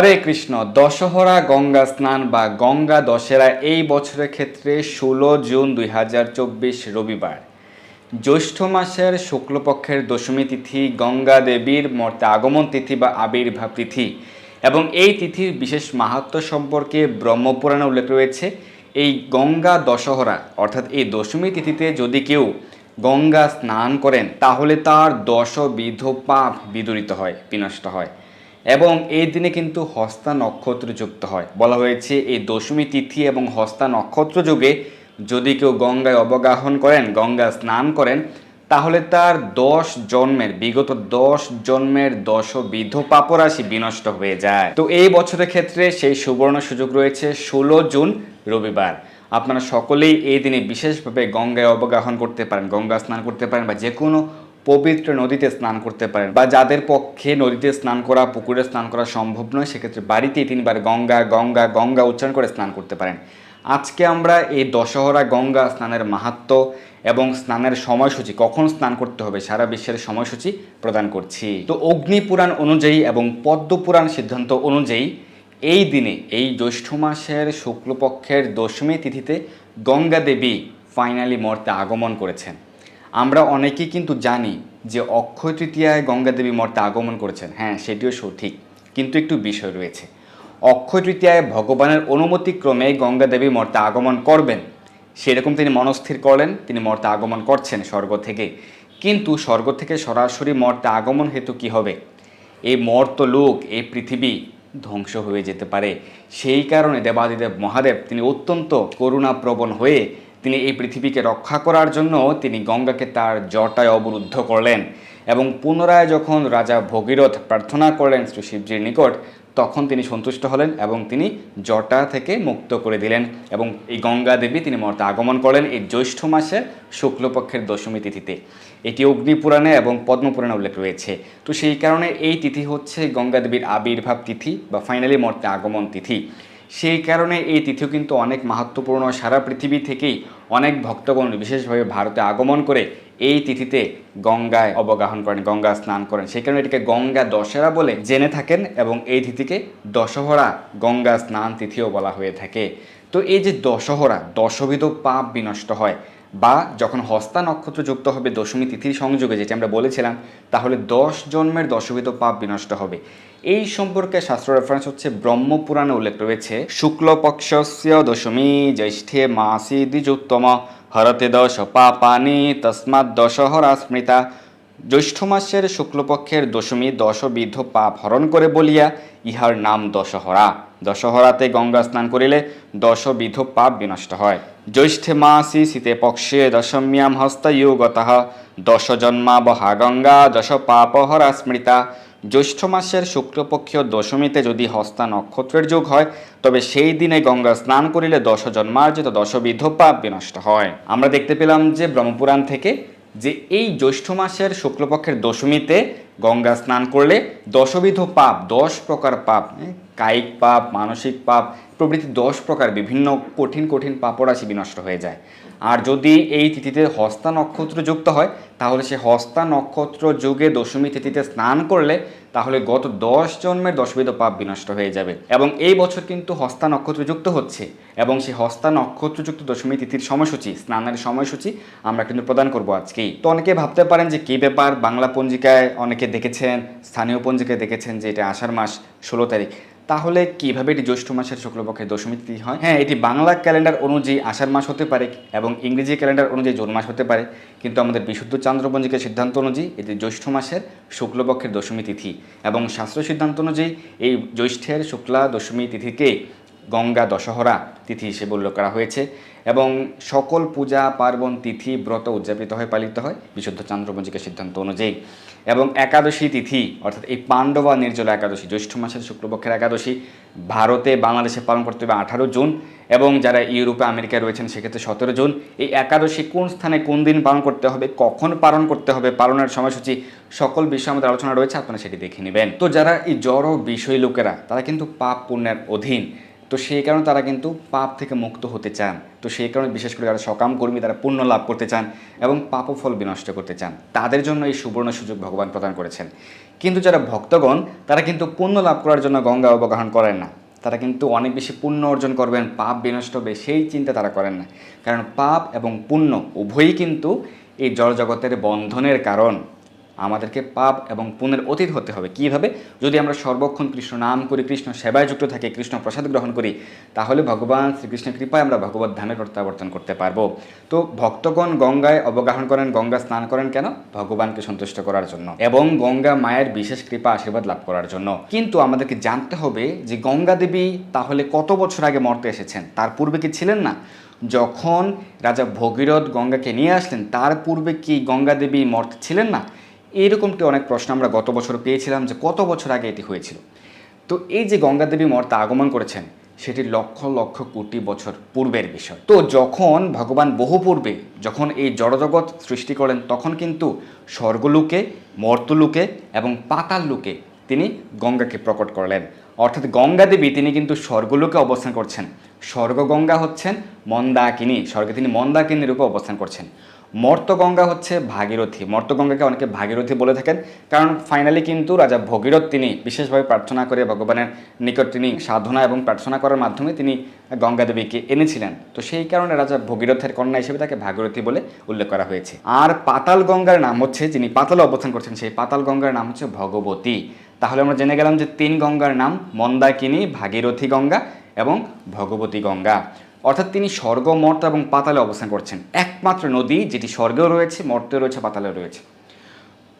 হরে কৃষ্ণ, দশহরা গঙ্গা স্নান বা গঙ্গা দশেরা এই বছরের ক্ষেত্রে ষোলো জুন দুই হাজার চব্বিশ রবিবার। জ্যৈষ্ঠ মাসের শুক্লপক্ষের দশমী তিথি, গঙ্গা দেবীর মর্তে আগমন তিথি বা আবির্ভাব তিথি এবং এই তিথির বিশেষ মাহাত্ম সম্পর্কে ব্রহ্মপুরাণে উল্লেখ রয়েছে। এই গঙ্গা দশহরা, অর্থাৎ এই দশমী তিথিতে যদি কেউ গঙ্গা স্নান করেন, তাহলে তার দশবিধ পাপ বিদরিত হয়, বিনষ্ট হয়। এবং এই দিনে কিন্তু হস্তা নক্ষত্র যুক্ত হয়। বলা হয়েছে, এই দশমী তিথি এবং হস্তা নক্ষত্র যুগে যদি কেউ গঙ্গায় অবগাহন করেন গঙ্গা স্নান করেন, তাহলে তার দশ জন্মের, বিগত দশ জন্মের দশ বিধ পাপরাশি বিনষ্ট হয়ে যায়। তো এই বছরের ক্ষেত্রে সেই সুবর্ণ সুযোগ রয়েছে, ষোলো জুন, রবিবার। আপনারা সকলেই এই দিনে বিশেষভাবে গঙ্গায় অবগাহন করতে পারেন, গঙ্গা স্নান করতে পারেন বা যে কোনো পবিত্র নদীতে স্নান করতে পারেন বা যাদের পক্ষে নদীতে স্নান করা, পুকুরে স্নান করা সম্ভব নয়, সেক্ষেত্রে বাড়িতেই তিনবার গঙ্গা গঙ্গা গঙ্গা উচ্চারণ করে স্নান করতে পারেন। আজকে আমরা এই দশহরা গঙ্গা স্নানের মাহাত্ম এবং স্নানের সময়সূচি কখন স্নান করতে হবে সারা বিশ্বের সময়সূচি প্রদান করছি। তো অগ্নিপুরাণ অনুযায়ী এবং পদ্ম পুরাণ সিদ্ধান্ত অনুযায়ী এই দিনে, এই জ্যৈষ্ঠ মাসের শুক্লপক্ষের দশমী তিথিতে গঙ্গা দেবী ফাইনালি মর্তে আগমন করেছেন। আমরা অনেকেই কিন্তু জানি যে অক্ষয় তৃতীয়ায় গঙ্গা দেবী মর্তে আগমন করেছেন। হ্যাঁ সেটিও সঠিক। কিন্তু একটু বিষয় রয়েছে। অক্ষয় তৃতীয়ায় ভগবানের অনুমতিক্রমে গঙ্গা দেবী মর্তে আগমন করবেন। সেরকম তিনি মনস্থির করলেন, তিনি মর্তে আগমন করছেন স্বর্গ থেকে। কিন্তু স্বর্গ থেকে সরাসরি মর্তে আগমন হেতু কি হবে? এই মর্ত লোক, এই পৃথিবী ধ্বংস হয়ে যেতে পারে। সেই কারণে দেবাদিদেব মহাদেব তিনি অত্যন্ত করুণাপ্রবণ হয়ে তিনি এই পৃথিবীকে রক্ষা করার জন্য তিনি গঙ্গাকে তার জটায় অবরুদ্ধ করলেন এবং পুনরায় যখন রাজা ভগীরথ প্রার্থনা করলেন শ্রী শিবজির নিকট, তখন তিনি সন্তুষ্ট হলেন এবং তিনি জটা থেকে মুক্ত করে দিলেন এবং এই গঙ্গা দেবী তিনি মর্তে আগমন করলেন এই জ্যৈষ্ঠ মাসের শুক্লপক্ষের দশমী তিথিতে। এটি অগ্নিপুরাণে এবং পদ্মপুরাণে উল্লেখ রয়েছে। তো সেই কারণে এই তিথি হচ্ছে গঙ্গা দেবীর আবির্ভাব তিথি বা ফাইনালি মর্তে আগমন তিথি। সেই কারণে এই তিথিও কিন্তু অনেক মাহাত্মপূর্ণ সারা পৃথিবী থেকেই অনেক ভক্তগণ বিশেষভাবে ভারতে আগমন করে এই তিথিতে গঙ্গায় অবগাহন করেন, গঙ্গা স্নান করেন। সেই কারণে এটিকে গঙ্গা দশেরা বলে জেনে থাকেন এবং এই তিথিকে দশহরা গঙ্গা স্নান তিথিও বলা হয়ে থাকে। তো এই যে দশহরা, দশবিধ পাপ বিনষ্ট হয় বা যখন হস্তা নক্ষত্র যুক্ত হবে দশমী তিথির সংযোগে, যেটি আমরা বলেছিলাম, তাহলে দশ জন্মের দশবিধ পাপ বিনষ্ট হবে। এই সম্পর্কে শাস্ত্র রেফারেন্স হচ্ছে ব্রহ্মপুরাণে উল্লেখ রয়েছে, শুক্লপক্ষস্য দশমী জ্যৈষ্ঠে মাসি দ্বিজোত্তম, হরতে দশ পাপানি তসমাৎ দশহরা স্মৃতা। জ্যৈষ্ঠ মাসের শুক্লপক্ষের দশমী দশবিধ পাপ হরণ করে বলিয়া ইহার নাম দশহরা। দশহরাতে গঙ্গা স্নান করিলে দশবিধ পাপ বিনষ্ট হয়। জ্যৈষ্ঠে মাসি শীতে পক্ষে দশম্যাম হস্তয়োগত দশ জন্মাবহা গঙ্গা, দশ পাপহরা স্মৃতা। জ্যৈষ্ঠ মাসের শুক্লপক্ষীয় দশমীতে যদি হস্তা নক্ষত্রের যোগ হয়, তবে সেই দিনে গঙ্গা স্নান করিলে দশ জন্মার্জিত দশবিধ পাপ বিনষ্ট হয়। আমরা দেখতে পেলাম যে ব্রহ্মপুরাণ থেকে যে এই জ্যৈষ্ঠ মাসের শুক্লপক্ষের দশমীতে গঙ্গা স্নান করলে দশবিধ পাপ, দশ প্রকার পাপ কায়িক পাপ, মানসিক পাপ, প্রভৃতি দশ প্রকার বিভিন্ন কঠিন কঠিন পাপরাশি বিনষ্ট হয়ে যায়। আর যদি এই তিথিতে হস্তা নক্ষত্র যুক্ত হয়, তাহলে সে হস্তা নক্ষত্র যুগে দশমী তিথিতে স্নান করলে তাহলে গত দশ জন্মের দশবিধ পাপ বিনষ্ট হয়ে যাবে। এবং এই বছর কিন্তু হস্তা নক্ষত্র যুক্ত হচ্ছে। এবং সেই হস্তা নক্ষত্রযুক্ত দশমী তিথির সময়সূচি, স্নানের সময়সূচি আমরা কিন্তু প্রদান করব আজকেই। তো অনেকে ভাবতে পারেন যে কী ব্যাপার? বাংলা পঞ্জিকায় অনেকে দেখেছেন, স্থানীয় পঞ্জিকায় দেখেছেন যে এটা আষাঢ় মাস, ষোলো তারিখ। তাহলে কীভাবে এটি জ্যৈষ্ঠ মাসের শুক্লপক্ষের দশমী তিথি হয়? হ্যাঁ এটি বাংলা ক্যালেন্ডার অনুযায়ী আষাঢ় মাস হতে পারে এবং ইংরেজি ক্যালেন্ডার অনুযায়ী জুন মাস হতে পারে। কিন্তু আমাদের বিশুদ্ধ চান্দ্রপঞ্জিকার সিদ্ধান্ত অনুযায়ী এটি জ্যৈষ্ঠ মাসের শুক্লপক্ষের দশমী তিথি এবং শাস্ত্র সিদ্ধান্ত অনুযায়ী এই জ্যৈষ্ঠের শুক্লা দশমী তিথিকে গঙ্গা দশহরা তিথি হিসেবে উল্লেখ করা হয়েছে এবং সকল পূজা, পার্বণ, তিথি ব্রত উদযাপিত হয়, পালিত হয় বিশুদ্ধ চান্দ্রপঞ্জিকার সিদ্ধান্ত অনুযায়ী। এবং একাদশী তিথি, অর্থাৎ এই পাণ্ডবা নির্জলা একাদশী, জ্যৈষ্ঠ মাসের শুক্লপক্ষের একাদশী, ভারতে, বাংলাদেশে পালন করতে হবে আঠারো জুন এবং যারা ইউরোপে, আমেরিকায় রয়েছেন সেক্ষেত্রে সতেরো জুন। এই একাদশী কোন স্থানে, কোন দিন পালন করতে হবে, কখন পালন করতে হবে, পালনের সময়সূচি, সকল বিষয়ে আমাদের আলোচনা রয়েছে, আপনারা সেটি দেখে নেবেন। তো যারা এই জড় বিষয় লোকেরা, তারা কিন্তু পাপ পুণ্যের অধীন। তো সেই কারণে তারা কিন্তু পাপ থেকে মুক্ত হতে চান। তো সেই কারণে বিশেষ করে যারা সকাম কর্মী, তারা পুণ্য লাভ করতে চান এবং পাপফল বিনষ্ট করতে চান। তাদের জন্য এই সুবর্ণ সুযোগ ভগবান প্রদান করেছেন। কিন্তু যারা ভক্তগণ, তারা কিন্তু পুণ্য লাভ করার জন্য গঙ্গা অবগাহন করেন না। তারা কিন্তু অনেক বেশি পুণ্য অর্জন করবেন, পাপ বিনষ্ট হবে সেই চিন্তা তারা করেন না। কারণ পাপ এবং পুণ্য উভয়ই কিন্তু এই জড়জগতের বন্ধনের কারণ। আমাদেরকে পাপ এবং পুণ্যের অতীত হতে হবে। কীভাবে? যদি আমরা সর্বক্ষণ কৃষ্ণ নাম করি, কৃষ্ণ সেবায় যুক্ত থাকি, কৃষ্ণ প্রসাদ গ্রহণ করি, তাহলে ভগবান শ্রীকৃষ্ণের কৃপায় আমরা ভগবত ধামে প্রত্যাবর্তন করতে পারব। তো ভক্তগণ গঙ্গায় অবগাহন করেন, গঙ্গা স্নান করেন কেন? ভগবানকে সন্তুষ্ট করার জন্য এবং গঙ্গা মায়ের বিশেষ কৃপা, আশীর্বাদ লাভ করার জন্য। কিন্তু আমাদেরকে জানতে হবে যে গঙ্গা দেবী তাহলে কত বছর আগে মর্তে এসেছেন? তার পূর্বে কি ছিলেন না? যখন রাজা ভগীরথ গঙ্গাকে নিয়ে আসলেন, তার পূর্বে কি গঙ্গা দেবী মর্তে ছিলেন না? এইরকমটি অনেক প্রশ্ন আমরা গত বছর পেয়েছিলাম যে কত বছর আগে এটি হয়েছিল। তো এই যে গঙ্গা দেবী মর্তে আগমন করেছেন, সেটি লক্ষ লক্ষ কোটি বছর পূর্বের বিষয়। তো যখন ভগবান বহু পূর্বে যখন এই জড়জগৎ সৃষ্টি করেন, তখন কিন্তু স্বর্গলোকে, মর্তলোকে এবং পাতাল লোকে তিনি গঙ্গাকে প্রকট করলেন। অর্থাৎ গঙ্গা দেবী তিনি কিন্তু স্বর্গলোকে অবস্থান করছেন। স্বর্গগঙ্গা হচ্ছেন মন্দাকিনী, স্বর্গে তিনি মন্দাকিনী রূপে অবস্থান করছেন। মর্তগঙ্গা হচ্ছে ভাগীরথী। মর্তগঙ্গাকে অনেকে ভাগীরথী বলে থাকেন। কারণ ফাইনালি কিন্তু রাজা ভগীরথ তিনি বিশেষভাবে প্রার্থনা করে ভগবানের নিকট তিনি সাধনা এবং প্রার্থনা করার মাধ্যমে তিনি গঙ্গা দেবীকে এনেছিলেন। তো সেই কারণে রাজা ভগীরথের কন্যা হিসেবে তাকে ভাগীরথী বলে উল্লেখ করা হয়েছে। আর পাতাল গঙ্গার নাম হচ্ছে, যিনি পাতালে অবস্থান করছেন, সেই পাতাল গঙ্গার নাম হচ্ছে ভগবতী। তাহলে আমরা জেনে গেলাম যে তিন গঙ্গার নাম মন্দাকিনী, ভাগীরথী গঙ্গা এবং ভগবতী গঙ্গা। অর্থাৎ তিনি স্বর্গ, মর্ত এবং পাতালে অবস্থান করছেন। একমাত্র নদী যেটি স্বর্গেও রয়েছে, মর্তেও রয়েছে, পাতালেও রয়েছে।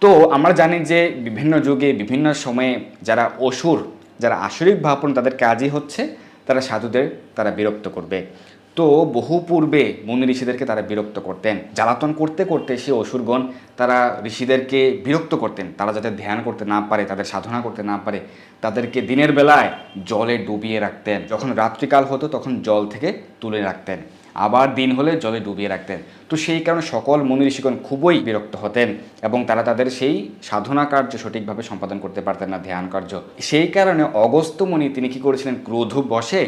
তো আমরা জানি যে বিভিন্ন যুগে, বিভিন্ন সময়ে যারা অসুর, যারা আসরিক ভাবন তাদের কাজই হচ্ছে, তারা সাধুদের, তারা বিরক্ত করবে। তো বহু পূর্বে মুনি ঋষিদেরকে তারা বিরক্ত করতেন। জ্বালাতন করতে করতে সে অসুরগণ তারা ঋষিদেরকে বিরক্ত করতেন। তারা যাতে ধ্যান করতে না পারে, তাদের সাধনা করতে না পারে, তাদেরকে দিনের বেলায় জলে ডুবিয়ে রাখতেন। যখন রাত্রিকাল হতো তখন জল থেকে তুলে রাখতেন। আবার দিন হলে জলে ডুবিয়ে রাখতেন। তো সেই কারণে সকল মুনি ঋষিগণ খুবই বিরক্ত হতেন এবং তারা তাদের সেই সাধনা কার্য সঠিকভাবে সম্পাদন করতে পারতেন না, ধ্যান কার্য। সেই কারণে অগস্ত্য মুনি তিনি কি করেছিলেন, ক্রোধ বসে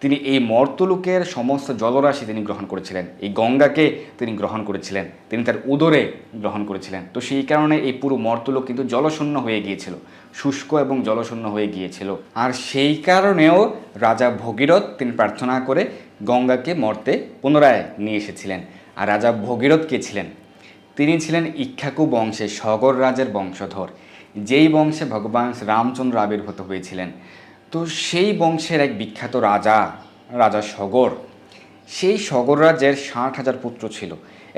তিনি এই মর্তলোকের সমস্ত জলরাশি তিনি গ্রহণ করেছিলেন। এই গঙ্গাকে তিনি গ্রহণ করেছিলেন। তিনি তার উদরে গ্রহণ করেছিলেন। তো সেই কারণে এই পুরো মর্তলোক কিন্তু জলশূন্য হয়ে গিয়েছিল, শুষ্ক এবং জলশূন্য হয়ে গিয়েছিল। আর সেই কারণেও রাজা ভগীরথ তিনি প্রার্থনা করে গঙ্গাকে মর্তে পুনরায় নিয়ে এসেছিলেন। আর রাজা ভগীরথ কে ছিলেন? তিনি ছিলেন ইক্ষাকু বংশে সগর রাজের বংশধর, যেই বংশে ভগবান রামচন্দ্র আবির্ভূত হয়েছিলেন। তো সেই বংশের এক বিখ্যাত রাজা রাজা সগর। সেই সগর রাজ্যের ষাট হাজার পুত্র ছিল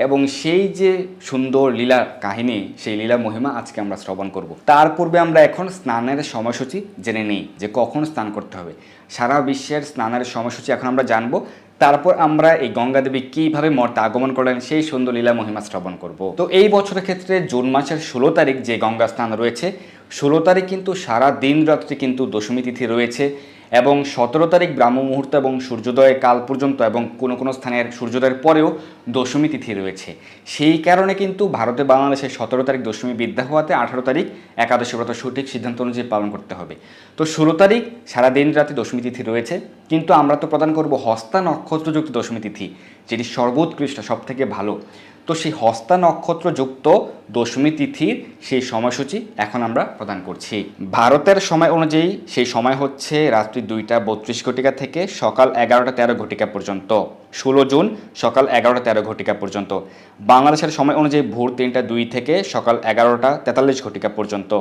এবং সেই যে সুন্দর লীলা কাহিনী, সেই লীলা মহিমা আজকে আমরা শ্রবণ করব। তার পূর্বে আমরা এখন স্নানের সময়সূচি জেনে নিই যে কখন স্নান করতে হবে। সারা বিশ্বের স্নানের সময়সূচি এখন আমরা জানব। তারপর আমরা এই গঙ্গা দেবী কীভাবে মর্তে আগমন করলেন, সেই সুন্দর লীলা মহিমা শ্রবণ করব। তো এই বছরের ক্ষেত্রে জুন মাসের ষোলো তারিখ যে গঙ্গা স্নান রয়েছে ষোলো তারিখ কিন্তু সারা দিন রাত্রি কিন্তু দশমী তিথি রয়েছে এবং সতেরো তারিখ ব্রাহ্ম মুহূর্ত এবং সূর্যোদয় কাল পর্যন্ত এবং কোনো কোনো স্থানের সূর্যোদয়ের পরেও দশমী তিথি রয়েছে। সেই কারণে কিন্তু ভারতে বাংলাদেশে সতেরো তারিখ দশমী বিদ্যা হওয়াতে আঠারো তারিখ একাদশী ব্রত সঠিক সিদ্ধান্ত অনুযায়ী পালন করতে হবে। তো ষোলো তারিখ সারা দিন রাতে দশমী তিথি রয়েছে, কিন্তু আমরা তো প্রদান করব হস্তা নক্ষত্রযুক্ত দশমী তিথি, যেটি সর্বোৎকৃষ্ট, সবথেকে ভালো। তো সেই হস্তা নক্ষত্রযুক্ত দশমী তিথির সেই সময়সূচি এখন আমরা প্রদান করছি। ভারতের সময় অনুযায়ী সেই সময় হচ্ছে রাত্রি দুইটা বত্রিশ ঘটিকা থেকে সকাল এগারোটা তেরো ঘটিকা পর্যন্ত, ষোলো জুন সকাল এগারোটা তেরো ঘটিকা পর্যন্ত। বাংলাদেশের সময় অনুযায়ী ভোর তিনটা দুই থেকে সকাল এগারোটা তেতাল্লিশ ঘটিকা পর্যন্ত।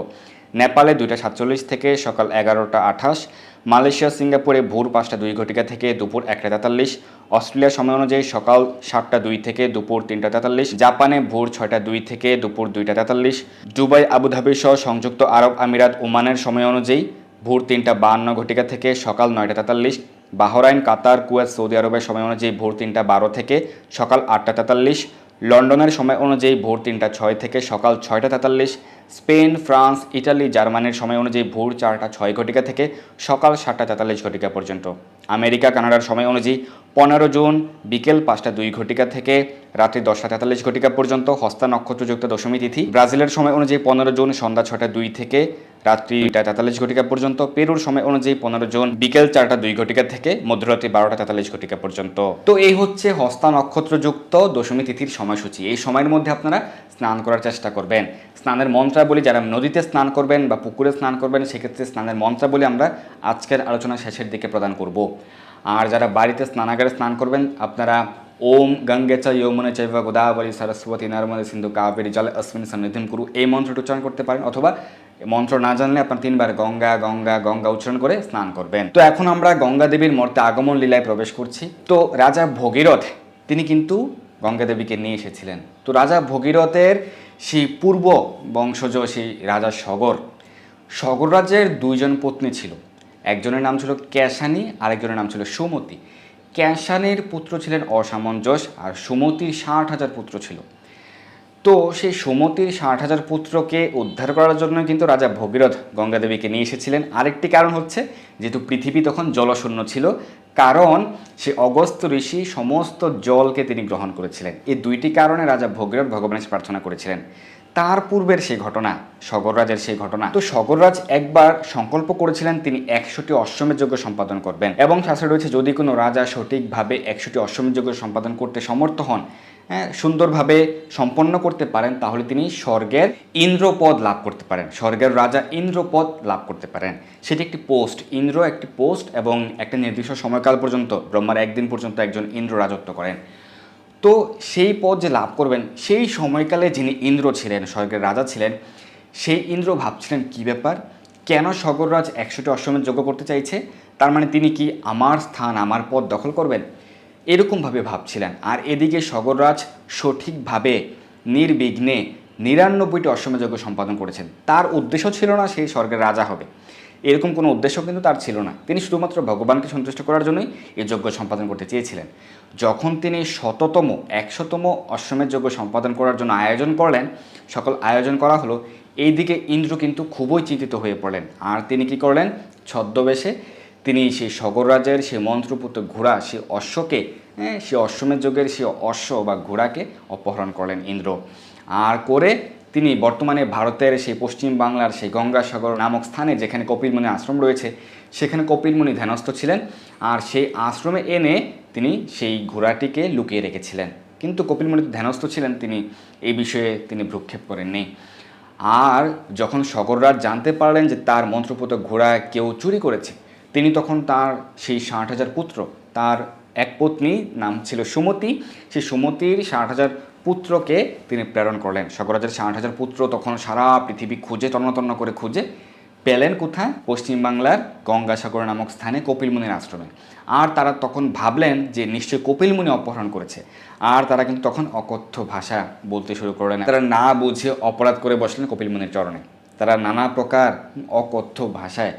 নেপালে দুইটা সাতচল্লিশ থেকে সকাল এগারোটা আঠাশ মালয়েশিয়া, সিঙ্গাপুরে ভোর পাঁচটা দুই ঘটিকা থেকে দুপুর একটা তেতাল্লিশ অস্ট্রেলিয়ার সময় অনুযায়ী সকাল সাতটা দুই থেকে দুপুর তিনটা তেতাল্লিশ, জাপানে ভোর ছয়টা দুই থেকে দুপুর দুইটা তেতাল্লিশ, দুবাই, আবুধাবি সহ সংযুক্ত আরব আমিরাত, ওমানের সময় অনুযায়ী ভোর তিনটা বাহান্ন ঘটিকা থেকে সকাল নয়টা তেতাল্লিশ, বাহরাইন, কাতার, কুয়েত, সৌদি আরবের সময় অনুযায়ী ভোর তিনটা বারো থেকে সকাল আটটা তেতাল্লিশ লন্ডনের সময় অনুযায়ী ভোর তিনটা ছয় থেকে সকাল ছয়টা তেতাল্লিশ, স্পেন, ফ্রান্স, ইটালি, জার্মানির সময় অনুযায়ী ভোর চারটা ছয় ঘটিকা থেকে সকাল সাতটা তেতাল্লিশ ঘটিকা পর্যন্ত। আমেরিকা, কানাডার সময় অনুযায়ী পনেরো জুন বিকেল পাঁচটা দুই ঘটিকা থেকে রাত্রি দশটা তেতাল্লিশ ঘটিকা পর্যন্ত হস্তা নক্ষত্রযুক্ত দশমী তিথি। ব্রাজিলের সময় অনুযায়ী পনেরো জুন সন্ধ্যা ছটা দুই থেকে রাত্রি দুইটা তেতাল্লিশ ঘটিকা পর্যন্ত, পেরুর সময় অনুযায়ী পনেরো জুন বিকেল চারটা দুই ঘটিকা থেকে মধ্যরাত্রি বারোটা তেতাল্লিশ ঘটিকা পর্যন্ত। তো এই হচ্ছে হস্তা নক্ষত্রযুক্ত দশমী তিথির সময়সূচি। এই সময়ের মধ্যে আপনারা স্নান করার চেষ্টা করবেন। স্নানের মন্ত্রাবলী যারা নদীতে স্নান করবেন বা পুকুরে স্নান করবেন, সেক্ষেত্রে স্নানের মন্ত্রাবলী আমরা আজকের আলোচনা শেষের দিকে প্রদান করব। আর যারা বাড়িতে স্নানাগারে স্নান করবেন, আপনারা ওম গঙ্গে চ যমুনে চৈব গোদাবরী সরস্বতী নর্মদে সিন্ধু কাবেরী জল অশ্বিনী সন্নিধিম কুরু এই মন্ত্রটি উচ্চারণ করতে পারেন অথবা মন্ত্র না জানলে আপনার তিনবার গঙ্গা গঙ্গা গঙ্গা উচ্চারণ করে স্নান করবেন। তো এখন আমরা গঙ্গা দেবীর মর্তে আগমন লীলায় প্রবেশ করছি। তো রাজা ভগীরথ, তিনি কিন্তু গঙ্গা দেবীকে নিয়ে এসেছিলেন। তো রাজা ভগীরথের সেই পূর্ব বংশজ, সেই রাজা সগর। সগর রাজ্যের দুইজন পত্নী ছিল। একজনের নাম ছিল ক্যাশানি, আরেকজনের নাম ছিল সুমতি। ক্যাশানির পুত্র ছিলেন অসামঞ্জস আর সুমতির ষাট হাজার পুত্র ছিল। তো সেই সুমতির ষাট হাজার পুত্রকে উদ্ধার করার জন্য কিন্তু রাজা ভগীরথ গঙ্গাদেবীকে নিয়ে এসেছিলেন। আরেকটি কারণ হচ্ছে, যেহেতু পৃথিবী তখন জলশূন্য ছিল, কারণ সে অগস্ত্য ঋষি সমস্ত জলকে তিনি গ্রহণ করেছিলেন। এই দুইটি কারণে রাজা ভগীরথ ভগবানের প্রার্থনা করেছিলেন। তার পূর্বের সেই ঘটনা সগররাজের সেই ঘটনা। তো সগররাজ একবার সংকল্প করেছিলেন তিনি একশোটি অশ্বমের যজ্ঞ সম্পাদন করবেন। এবং শাস্ত্রে রয়েছে যদি কোনো রাজা সঠিকভাবে একশোটি অশ্বমের যজ্ঞ সম্পাদন করতে সমর্থ হন হ্যাঁ, সুন্দরভাবে সম্পন্ন করতে পারেন তাহলে তিনি স্বর্গের ইন্দ্রপদ লাভ করতে পারেন। স্বর্গের রাজা ইন্দ্রপদ লাভ করতে পারেন। সেটি একটি পোস্ট ইন্দ্র একটি পোস্ট এবং একটা নির্দিষ্ট সময়কাল পর্যন্ত ব্রহ্মার একদিন পর্যন্ত একজন ইন্দ্র রাজত্ব করেন। তো সেই পদ যে লাভ করবেন, সেই সময়কালে যিনি ইন্দ্র ছিলেন, স্বর্গের রাজা ছিলেন, সেই ইন্দ্র ভাবছিলেন কি ব্যাপার? কেন সগররাজ একশোটি অশ্বমেধ যোগ্য করতে চাইছে? তার মানে তিনি কি আমার স্থান, আমার পদ দখল করবেন? এরকমভাবে ভাবছিলেন। আর এদিকে সগররাজ সঠিকভাবে, নির্বিঘ্নে নিরানব্বইটি অশ্বমেধ যজ্ঞ সম্পাদন করেছেন। তার উদ্দেশ্য ছিল না সেই স্বর্গের রাজা হবে। এরকম কোনো উদ্দেশ্য কিন্তু তার ছিল না। তিনি শুধুমাত্র ভগবানকে সন্তুষ্ট করার জন্যই এই যজ্ঞ সম্পাদন করতে চেয়েছিলেন। যখন তিনি শততম, একশোতম অশ্বমেধ যজ্ঞ সম্পাদন করার জন্য আয়োজন করলেন, সকল আয়োজন করা হলো, এইদিকে ইন্দ্র কিন্তু খুবই চিন্তিত হয়ে পড়লেন। আর তিনি কি করলেন? ছদ্মবেশে তিনি সেই সগররাজের সেই মন্ত্রপুত্র ঘোড়া সেই অশ্বকে হ্যাঁ সেই অশ্বমেধ যজ্ঞের সেই অশ্ব বা ঘোড়াকে অপহরণ করলেন ইন্দ্র। আর করে তিনি বর্তমানে ভারতের সেই পশ্চিম বাংলার সেই গঙ্গাসাগর নামক স্থানে যেখানে কপিলমুনি আশ্রম রয়েছে, সেখানে কপিলমুনি ধ্যানস্থ ছিলেন আর সেই আশ্রমে এনে তিনি সেই ঘোড়াটিকে লুকিয়ে রেখেছিলেন। কিন্তু কপিলমুনি ধ্যানস্থ ছিলেন, তিনি এই বিষয়ে তিনি ভ্রুক্ষেপ করেননি। আর যখন সগররাজ জানতে পারলেন যে তার মন্ত্রপুত ঘোড়া কেউ চুরি করেছে, তিনি তখন তার সেই ষাট হাজার পুত্র, তার এক পত্নী, নাম ছিল সুমতি। সেই সুমতির ষাট হাজার পুত্রকে তিনি প্রেরণ করলেন। সগরাজের ষাট হাজার পুত্র তখন সারা পৃথিবী খুঁজে তন্ন করে খুঁজে পেলেন কোথায়? পশ্চিমবাংলার গঙ্গাসাগর নামক স্থানে কপিলমুনির আশ্রমে। আর তারা তখন ভাবলেন যে নিশ্চয়ই কপিলমুনি অপহরণ করেছে। আর তারা কিন্তু তখন অকথ্য ভাষা বলতে শুরু করলেন। তারা না বুঝে অপরাধ করে বসলেন কপিলমুনির চরণে। তারা নানা প্রকার অকথ্য ভাষায়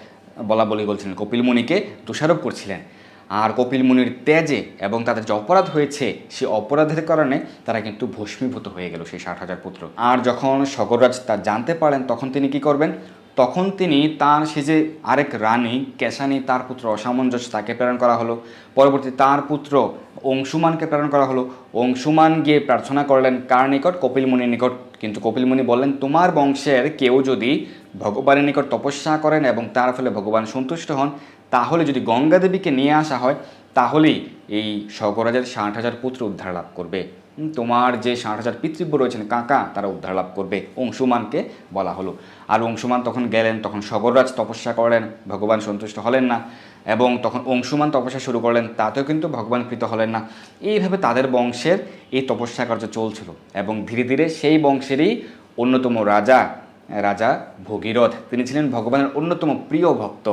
বলা বলি বলছিলেন কপিলমুনিকে দোষারোপ করছিলেন। আর কপিল মুনির তেজে এবং তাদের যে অপরাধ হয়েছে, সে অপরাধের কারণে তারা কিন্তু ভস্মীভূত হয়ে গেল সেই ষাট হাজার পুত্র। আর যখন সগররাজ তা জানতে পারেন, তখন তিনি কি করবেন? তখন তিনি তার সে যে আরেক রানী, কেশানি, তার পুত্র অসামঞ্জস্য তাকে প্রেরণ করা হলো। পরবর্তী তার পুত্র অংশুমানকে প্রেরণ করা হলো। অংশুমান গিয়ে প্রার্থনা করলেন, কার নিকট? কপিল মুনির নিকট। কিন্তু কপিল মুনি বললেন, তোমার বংশের কেউ যদি ভগবানের নিকট তপস্যা করেন এবং তার ফলে ভগবান সন্তুষ্ট হন তাহলে যদি গঙ্গা দেবীকে নিয়ে আসা হয়, তাহলেই এই স্বগরাজের ষাট হাজার পুত্র উদ্ধার লাভ করবে। তোমার যে ষাট হাজার পিতৃব্য রয়েছেন কাকা, তারা উদ্ধার লাভ করবে, অংশুমানকে বলা হলো। আর অংশুমান তখন গেলেন, তখন সগররাজ তপস্যা করলেন ভগবান সন্তুষ্ট হলেন না, এবং তখন অংশুমান তপস্যা শুরু করলেন, তাতেও কিন্তু ভগবান প্রীত হলেন না। এইভাবে তাদের বংশের এই তপস্যা কার্য চলছিল, এবং ধীরে ধীরে সেই বংশেরই অন্যতম রাজা রাজা ভগীরথ। তিনি ছিলেন ভগবানের অন্যতম প্রিয় ভক্ত।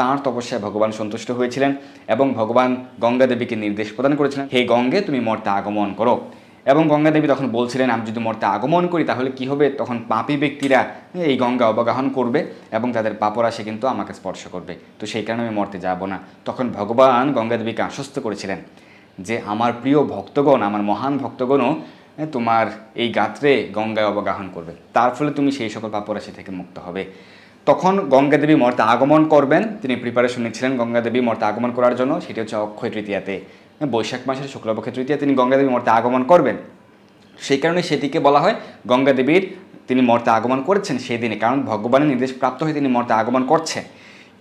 তাঁর তপস্যায় ভগবান সন্তুষ্ট হয়েছিলেন এবং ভগবান গঙ্গা দেবীকে নির্দেশ প্রদান করেছিলেন, হে গঙ্গে, তুমি মর্তে আগমন করো। এবং গঙ্গা দেবী তখন বলছিলেন, আমি যদি মর্তে আগমন করি, তাহলে কি হবে? তখন পাপী ব্যক্তিরা এই গঙ্গা অবগাহন করবে এবং তাদের পাপরাশি কিন্তু আমাকে স্পর্শ করবে। তো সেই কারণে আমি মর্তে যাব না। তখন ভগবান গঙ্গা দেবীকে আশ্বস্ত করেছিলেন যে, আমার প্রিয় ভক্তগণ, আমার মহান ভক্তগণও তোমার এই গাত্রে গঙ্গায় অবগাহন করবে। তার ফলে তুমি সেই সকল পাপরাশি থেকে মুক্ত হবে। তখন গঙ্গা দেবী মর্তে আগমন করবেন। তিনি প্রিপারেশন নিচ্ছিলেন গঙ্গা দেবী মর্তে আগমন করার জন্য। সেটি হচ্ছে অক্ষয় তৃতীয়াতে। বৈশাখ মাসের শুক্লপক্ষের তৃতীয় তিনি গঙ্গা দেবী মর্তে আগমন করবেন। সেই কারণে সেটিকে বলা হয় গঙ্গা দেবীর তিনি মর্তে আগমন করেছেন সেই দিনে কারণ ভগবানের নির্দেশ প্রাপ্ত হয়ে তিনি মর্তে আগমন করছেন।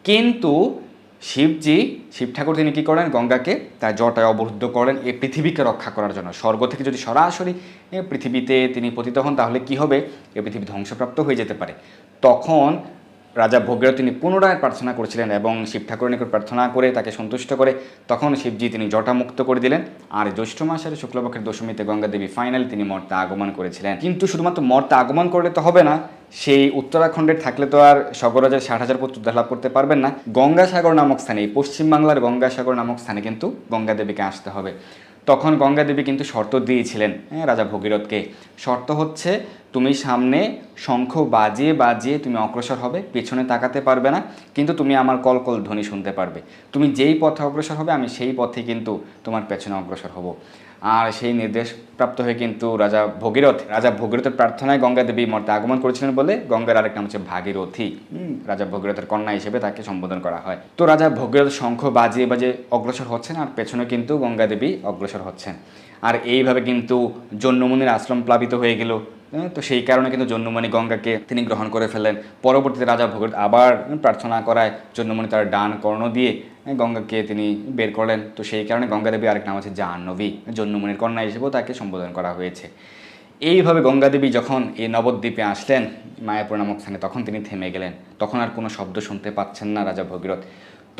কিন্তু শিবজি, শিব ঠাকুর তিনি কী করেন? গঙ্গাকে তার জটায় অবরুদ্ধ করেন এই পৃথিবীকে রক্ষা করার জন্য। স্বর্গ থেকে যদি সরাসরি পৃথিবীতে তিনি পতিত হন, তাহলে কি হবে? এ পৃথিবী ধ্বংসপ্রাপ্ত হয়ে যেতে পারে। তখন রাজা ভোগেরও তিনি পুনরায় প্রার্থনা করেছিলেন এবং শিব ঠাকুরের নিকট প্রার্থনা করে তাকে সন্তুষ্ট করে তখন শিবজি তিনি জটামুক্ত করে দিলেন। আর জ্যৈষ্ঠ মাসের শুক্লপক্ষের দশমীতে গঙ্গা দেবী ফাইনালি তিনি মর্তে আগমন করেছিলেন। কিন্তু শুধুমাত্র মর্তে আগমন করলে তো হবে না, সেই উত্তরাখণ্ডের থাকলে তো আর সগরাজের ষাট হাজার পুত্র উদ্ধার লাভ করতে পারবেন না। গঙ্গাসাগর নামক স্থানে, এই পশ্চিমবাংলার গঙ্গাসাগর নামক স্থানে কিন্তু গঙ্গা দেবীকে আসতে হবে। তখন গঙ্গা দেবী কিন্তু শর্ত দিয়েছিলেন হ্যাঁ, রাজা ভগীরথকে। শর্ত হচ্ছে তুমি সামনে শঙ্খ বাজিয়ে বাজিয়ে তুমি অগ্রসর হবে পেছনে তাকাতে পারবে না কিন্তু তুমি আমার কলকল ধ্বনি শুনতে পারবে। তুমি যেই পথে অগ্রসর হবে আমি সেই পথে কিন্তু তোমার পেছনে অগ্রসর হব। আর সেই নির্দেশ প্রাপ্ত হয়ে কিন্তু রাজা ভগীরথ রাজা ভগীরথের প্রার্থনায় গঙ্গা দেবী মর্তে আগমন করেছিলেন বলে গঙ্গার আরেক নাম হচ্ছে ভাগীরথী। রাজা ভগীরথের কন্যা হিসেবে তাকে সম্বোধন করা হয়। তো রাজা ভগীরথ শঙ্খ বাজিয়ে বাজে অগ্রসর হচ্ছেন আর পেছনে কিন্তু গঙ্গা দেবী অগ্রসর হচ্ছেন। আর এইভাবে কিন্তু জন্মমুনির আশ্রম প্লাবিত হয়ে গেল। তো সেই কারণে কিন্তু জন্মমণি গঙ্গাকে তিনি গ্রহণ করে ফেলেন পরবর্তীতে রাজা ভগত আবার প্রার্থনা করায় জন্মমণি তার ডান কর্ণ দিয়ে হ্যাঁ, গঙ্গাকে তিনি বের করলেন। তো সেই কারণে গঙ্গা দেবী আরেক নাম আছে জাহ্নবী। জন্মমণির কন্যা হিসেবেও তাকে সম্বোধন করা হয়েছে। এইভাবে গঙ্গা দেবী যখন এই নবদ্বীপে আসলেন মায়াপুর নামক স্থানে তখন তিনি থেমে গেলেন। তখন আর কোনো শব্দ শুনতে পাচ্ছেন না রাজা ভগীরথ।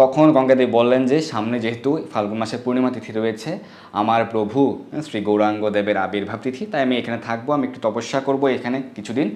তখন গঙ্গাদেব বললেন যে, সামনে যেহেতু ফাল্গুন মাসের পূর্ণিমা তিথি রয়েছে, আমার প্রভু শ্রী গৌরাঙ্গ দেবের আবির্ভাব তিথি, তাই আমি এখানে থাকব, আমি একটু তপস্যা করব এখানে কিছুদিন।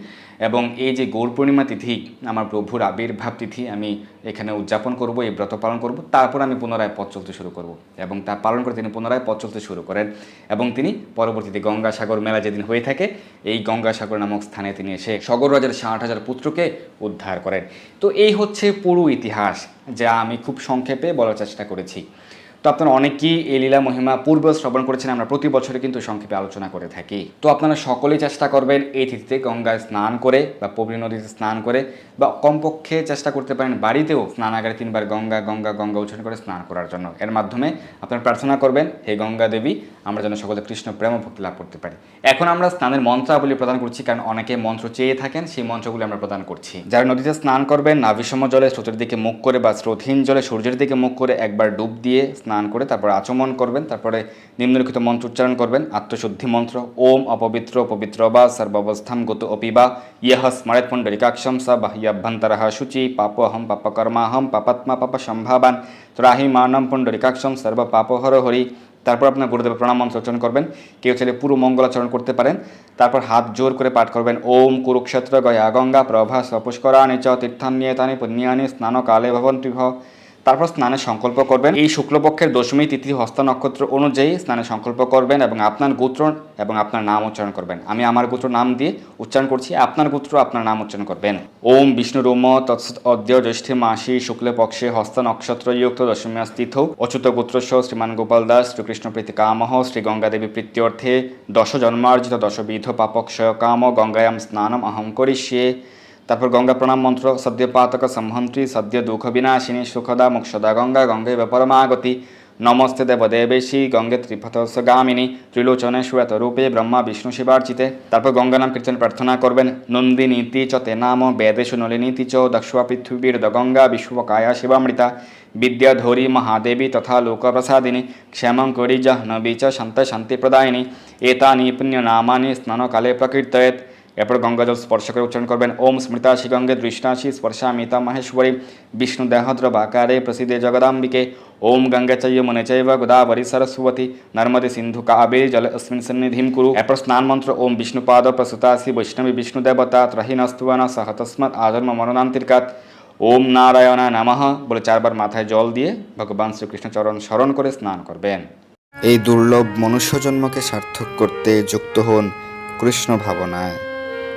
এবং এই যে গৌর পূর্ণিমা তিথি, আমার প্রভুর আবির্ভাব তিথি, আমি এখানে উদযাপন করব, এই ব্রত পালন করব, তারপর আমি পুনরায় পথ চলতে শুরু করব। এবং তা পালন করে তিনি পুনরায় পথ চলতে শুরু করেন। এবং তিনি পরবর্তীতে গঙ্গাসাগর মেলা যেদিন হয়ে থাকে, এই গঙ্গাসাগর নামক স্থানে তিনি এসে সগর রাজার ষাট হাজার পুত্রকে উদ্ধার করেন। তো এই হচ্ছে পুরো ইতিহাস। যা আমি খুব সংক্ষেপে বলার চেষ্টা করেছি। তো আপনারা অনেকেই এই লীলা মহিমা পূর্বে শ্রবণ করেছেন, আমরা প্রতি বছরে কিন্তু সংক্ষেপে আলোচনা করে থাকি। তো আপনারা সকলেই চেষ্টা করবেন এই তিথিতে গঙ্গায় স্নান করে বা পবিত্র নদীতে স্নান করে বা কমপক্ষে চেষ্টা করতে পারেন বাড়িতেও স্নানাগারে তিনবার গঙ্গা গঙ্গা গঙ্গা উচ্চারণ করে স্নান করার জন্য। এর মাধ্যমে আপনারা প্রার্থনা করবেন, হে গঙ্গা দেবী, আমরা যেন সকলে কৃষ্ণ প্রেম ভক্তি লাভ করতে পারি। এখন আমরা স্নানের মন্ত্রাবলী প্রদান করছি, কারণ অনেকে মন্ত্র চেয়ে থাকেন, সেই মন্ত্রগুলি আমরা প্রদান করছি। যারা নদীতে স্নান করবেন, নাভিসম জলে স্রোতের দিকে মুখ করে বা স্রোতহীন জলে সূর্যের দিকে মুখ করে একবার ডুব দিয়ে স্নান করে তারপর আচমন করবেন, তারপরে নিম্নলিখিত মন্ত্র উচ্চারণ করবেন, আত্মশুদ্ধি মন্ত্র, ওম অপবিত্র, পবিত্র বা সর্বাবস্থাম গত অপিবা ইহ স্মরেত পুণ্ডরিকাক্ষম স বাহ্যাভ্যন্তর শুচি পাপহম পাপকর্মাহম পাপাত্মা পাপ সম্ভাবান ত্রাহি মানম পুণ্ডরিকাক্ষম সর্ব পাপহর হরি। তারপর আপনার গুরুদেব প্রণাম মন্ত্র উচ্চারণ করবেন, কেউ চাইলে পুরো মঙ্গলাচরণ করতে পারেন। তারপর হাত জোর করে পাঠ করবেন, ওম কুরুক্ষেত্র গয়া গঙ্গা প্রভা সপুষ্করাণি চ তীর্থান্যেতানি পুণ্যানি স্নান কালে ভবন্তি তারপর স্নানের সংকল্প করবেন। এই শুক্লপক্ষের দশমী তিথি হস্ত নক্ষত্র অনুযায়ী স্নানের সংকল্প করবেন এবং আপনার গোত্র এবং আপনার নাম উচ্চারণ করবেন। আমি আমার গোত্র নাম দিয়ে উচ্চারণ করছি, আপনার গোত্র, আপনার নাম উচ্চারণ করবেন। ওম বিষ্ণু রোম তৎসৎ অদ্য জ্যৈষ্ঠে মাসি শুক্লপক্ষে হস্ত নক্ষত্র নক্ষত্রযুক্ত দশমী স্থিত অচ্যুত গোত্রস্য শ্রীমান গোপাল দাস, শ্রীকৃষ্ণ প্রীতি কামহ শ্রী গঙ্গাদেবী প্রীত্যর্থে দশ জন্মার্জিত দশবিধ পাপক্ষয় কাম গঙ্গায়াম স্নানম অহম করিষ্যে। তারপর গঙ্গা প্রণাম মন্ত্র সদ্যপাতক সম্হন্ত্রী সদ্য দুঃখ বিনাশিনী সুখদা মোক্ষদা গঙ্গা, গঙ্গে পরমাগতি। নমস্তে দেবদেবেশী, গঙ্গে ত্রিপথগামিনী ত্রিলোচনে শ্বেত রূপে ব্রহ্মা বিষ্ণু শিবার্চিতে। তারপর গঙ্গা নাম কীর্তন প্রার্থনা করবেন নন্দিনীতি চ তে নাম, বেদেশু নলিনীতি চ দক্ষা পৃথিবীর গঙ্গা বিশ্বকায়া শিবামৃতা। বিদ্যাধরী মহাদেবী তথা লোকপ্রসাদিনী, ক্ষেমং করি জাহ্নবী চ, শান্ত শান্তিপ্রদায়িনী এতানি পুণ্যনামানি, স্নানকালে প্রকীর্তয়েত। এরপর গঙ্গাজল স্পর্শ করে উচ্চারণ করবেন, ওম স্মৃতাশি গঙ্গে দৃষ্টাশি স্পর্শামিতা মহেশ্বরী বিষ্ণু দেহদ্র বাকারে প্রসিদ্ধে জগদাম্বিকে, ওম গঙ্গা চৈব মনে চৈব গোদাবরী সরস্বতী, নর্মদে সিন্ধু কাবেরী জল অস্মিন সন্নিধিম কুরু। এরপর স্নান মন্ত্র, ওম বিষ্ণুপাদ প্রসুতাসি বৈষ্ণবী বিষ্ণু দেবতা ত্রহিনস্তুয়ান সহ তস্মৎ আজন্ম মরণান্তির্কাত ওম নারায়ণ নমঃ বলে চারবার মাথায় জল দিয়ে ভগবান শ্রীকৃষ্ণ চরণ স্মরণ করে স্নান করবেন। এই দুর্লভ মনুষ্য জন্মকে সার্থক করতে যুক্ত হন কৃষ্ণ ভাবনায়।